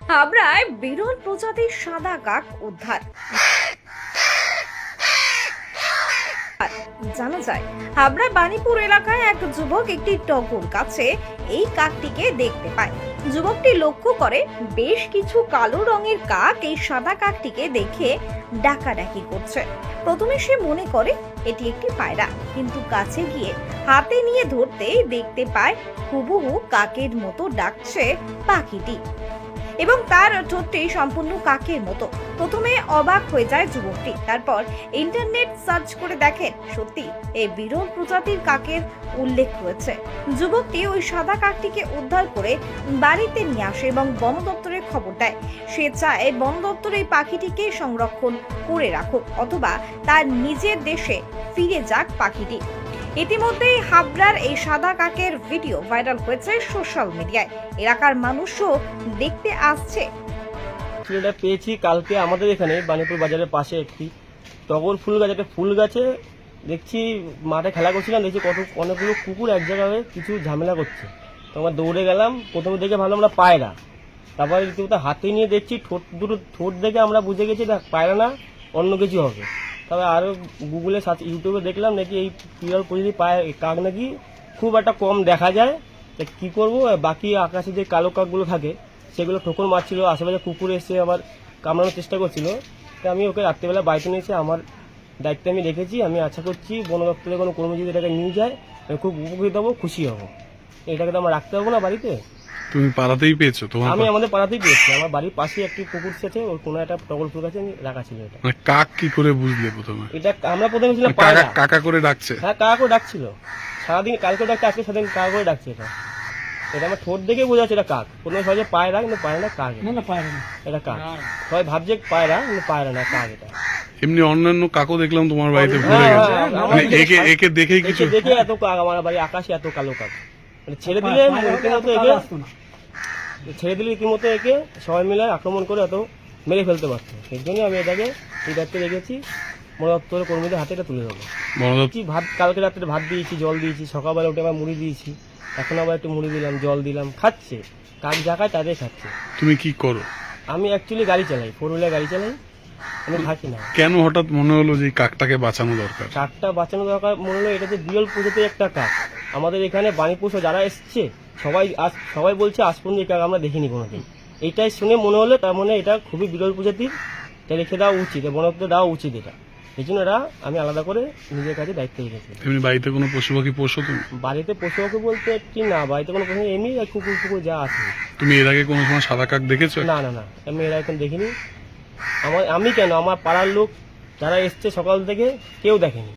হাবড়ায় বিরল প্রজাতির সাদা কাক উদ্ধার। জানা যায় হাবড়া বাণীপুর এলাকায় এক যুবক একটি টগর গাছে এই কাকটিকে দেখতে পায়। যুবকটি লক্ষ্য করে, বেশ কিছু কালো রঙের কাক এই সাদা কাকটিকে দেখে ডাকাডাকি করছে। প্রথমে সে মনে করে, এটি একটি পায়রা। কিন্তু কাছে গিয়ে হাতে নিয়ে ধরতেই দেখতে পায়, হুবহু কাকের মতো ডাকছে পাখিটি। এবং তার ঠোঁটটি সম্পূর্ণ কাকের মতো। প্রথমে অবাক হয়ে যায় যুবকটি। তারপর ইন্টারনেট সার্চ করে দেখেন সত্যি এই বিরল প্রজাতির কাকের উল্লেখ রয়েছে। যুবকটি ওই সাদা কাকটিকে উদ্ধার করে বাড়িতে নিয়ে আসে এবং বন দপ্তরে খবর দেয়। সে চায় বন দপ্তর এই পাখিটিকে সংরক্ষণ করে রাখুক অথবা তার নিজের দেশে ফিরে যাক পাখিটি। ইতিমধ্যেই হাবড়ার এই সাদা কাকের ভিডিও ভাইরাল হয়েছে সোশ্যাল মিডিয়ায়। এলাকার মানুষও দেখতে আসছে। ছেলেটা পেয়েছি কালকে আমাদের এখানে বাণীপুর বাজারের পাশে একটি। টগর ফুল গাছ, একটা ফুল গাছে দেখছি মাঠে খেলা করছিলাম, দেখছি কত, অনেকগুলো কুকুর এক জায়গায় কিছু ঝামেলা করছে। তো আমরা দৌড়ে গেলাম, প্রথমে দেখে ভালো আমরা পায়রা তারপরে রীতিমতো হাতে নিয়ে দেখছি, ঠোঁট, দুটো ঠোঁট দেখে আমরা বুঝে গেছি, দেখ পায়রা না, অন্য কিছু হবে। তবে আরও গুগলে সার্চ ইউটিউবে দেখলাম নাকি এই পিরাল প্রজাতি পায় কাক নাকি। খুব একটা কম দেখা যায় তা কী করব বাকি আকাশে যে কালো কাকগুলো থাকে, সেগুলো ঠোকর মারছিল, আশেপাশে কুকুর এসে আবার কামড়ানোর চেষ্টা করছিল। তা আমি ওকে রাত্রিবেলা বাড়িতে নিয়েছি আমার দায়িত্বে আমি রেখেছি, আমি আশা করছি বন দপ্তরের কোনো কর্মী যদি এটাকে নিয়ে যায় খুব উপকৃত হব, খুশি হব। এটাকে তো আমরা রাখতে পারব না বাড়িতে? তুমি পাড়াতেই পেয়েছ? তোমার আমি আমাদের পাড়াতেই পেয়েছি। আমার বাড়ির পাশে একটি কুকুর আছে ওর কোনো একটা টগর ফুল গাছে রাখা ছিল এটা। মানে কাক কি করে বুঝলে প্রথমে? এটা আমরা প্রথমে ছিলাম কাকা পায়রা। কাকা করে ডাকছে? হ্যাঁ কাকা করে ডাকছিল। সারাদিন কালকে ডাকছে আজকে সারাদিন কাকা করে ডাকছে এটা। এটা আমার ঠোঁট দেখে বোঝা যাচ্ছে এটা কাক। প্রথমে সবাই পায়রা কিন্তু পায়রা না কাক এটা। না না পারে না। এটা কাক। সবাই ভাবছে পায়রা কিন্তু পায়রা না কাক এটা। এমনি অন্যান্য কাকও দেখলাম তোমার বাড়িতে ঘুরে হ্যাঁ, গেছে। হ্যাঁ, মানে একে একে দেখেই কিছু দেখে এত কাক আমার বাড়ি আকাশে এত কালো কাক। মানে ছেড়ে দিলে রীতিমতো একে ছেড়ে দিলে রীতিমতো একে সবাই মিলে আক্রমণ করে এত মেরে ফেলতে পারতো। এর জন্য আমি এটাকে এই দায়িত্বে রেখেছি। মনে দপ্তরের কর্মীদের হাতে এটা তুলে দেবো। কি ভাত কালকে রাত্রে ভাত দিয়েছি জল দিয়েছি সকালবেলা উঠে আবার মুড়ি দিয়েছি। এখন আবার একটু মুড়ি দিলাম জল দিলাম খাচ্ছে। কাক জায়গায় তাদের খাচ্ছে। তুমি কি করো? আমি অ্যাকচুয়ালি গাড়ি চালাই ফোর হুইলার গাড়ি চালাই। আমি থাকি না। কেন হঠাৎ মনে হলো যে কাকটাকে বাঁচানো দরকার? কাকটা বাঁচানো দরকার মনে হলো এটা যে বিরল প্রজাতির একটা কাক। আমাদের এখানে বাণীপুর যারা এসছে সবাই আজ- সবাই বলছে পর্যন্ত এই আমরা দেখিনি কোনোদিন। এইটাই শুনে মনে হলো তার মানে এটা খুবই বিরল প্রজাতির এটা রেখে দেওয়া উচিত বনত্ব দেওয়া উচিত এটা। এই জন্য এটা আমি আলাদা করে নিজের কাছে দায়িত্ব রেখেছি এমনি বাড়িতে কোনো পশু পাখি পোষো তুমি? বাড়িতে পশু পাখি বলতে কি না বাড়িতে কোনো পশু এমনি আর কুকুর কুকুর যা আছে। তুমি এর আগে কোনো সময় সাদা কাক দেখেছ? না না না আমি এরা এখন দেখিনি। আমার আমি কেন আমার পাড়ার লোক যারা এসছে সকাল থেকে কেউ দেখেনি।